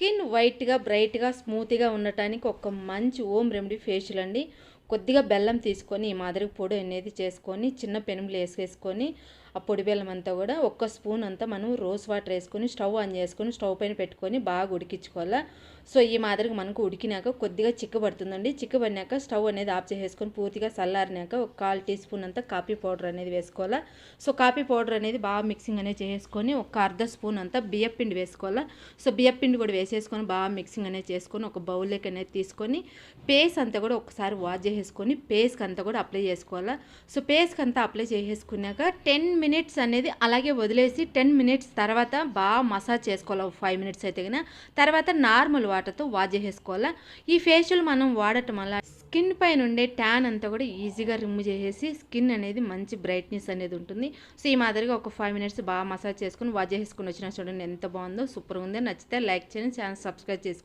Skin వైట్గా బ్రైట్గా స్మూత్గా ఉండటానికి ఒక మంచి ఓం రెమెడీ ఫేషియల్ అండి. కొద్దిగా బెల్లం తీసుకొని ఈ మాదిరిగా పొడి అనేది చేసుకొని చిన్న పెనుములు వేసేసుకొని ఆ పొడి బెల్లం అంతా కూడా ఒక్క స్పూన్ అంతా మనం రోజ్ వాటర్ వేసుకొని స్టవ్ ఆన్ చేసుకొని స్టవ్ పైన పెట్టుకొని బాగా ఉడికించుకోవాలా. సో ఈ మాదిరిగా మనకు ఉడికినాక కొద్దిగా చిక్కబడుతుందండి. చిక్కబడినాక స్టవ్ అనేది ఆఫ్ చేసేసుకొని పూర్తిగా చల్లారినాక ఒక కాల్ టీ స్పూన్ అంతా కాఫీ పౌడర్ అనేది వేసుకోవాలా. సో కాఫీ పౌడర్ అనేది బాగా మిక్సింగ్ అనేది చేసుకొని ఒక అర్ధ స్పూన్ అంతా బియ్యం పిండి వేసుకోవాలా. సో బియ్యం పిండి కూడా వేసేసుకొని బాగా మిక్సింగ్ అనేది చేసుకొని ఒక బౌల్లోకి అనేది తీసుకొని పేస్ట్ అంతా కూడా ఒకసారి వాష్ చేసేసుకొని పేస్ట్కి అంతా కూడా అప్లై చేసుకోవాలా. సో పేస్కి అంతా అప్లై చేసేసుకున్నాక టెన్ మినిట్స్ అనేది అలాగే వదిలేసి టెన్ మినిట్స్ తర్వాత బాగా మసాజ్ చేసుకోవాలి. ఫైవ్ మినిట్స్ అయితే కన్నా తర్వాత నార్మల్ వాటర్తో వాష్ చేసేసుకోవాలా. ఈ ఫేషియల్ మనం వాడటం వల్ల స్కిన్ పైన ఉండే ట్యాన్ అంతా కూడా ఈజీగా రిమూవ్ చేసేసి స్కిన్ అనేది మంచి బ్రైట్నెస్ అనేది ఉంటుంది. సో ఈ మాదిరిగా ఒక ఫైవ్ మినిట్స్ బాగా మసాజ్ చేసుకుని వాష్ చేసుకుని వచ్చిన చూడండి ఎంత బాగుందో సూపర్ ఉంది. నచ్చితే లైక్ చేయండి ఛానల్ సబ్స్క్రైబ్ చేసుకోండి.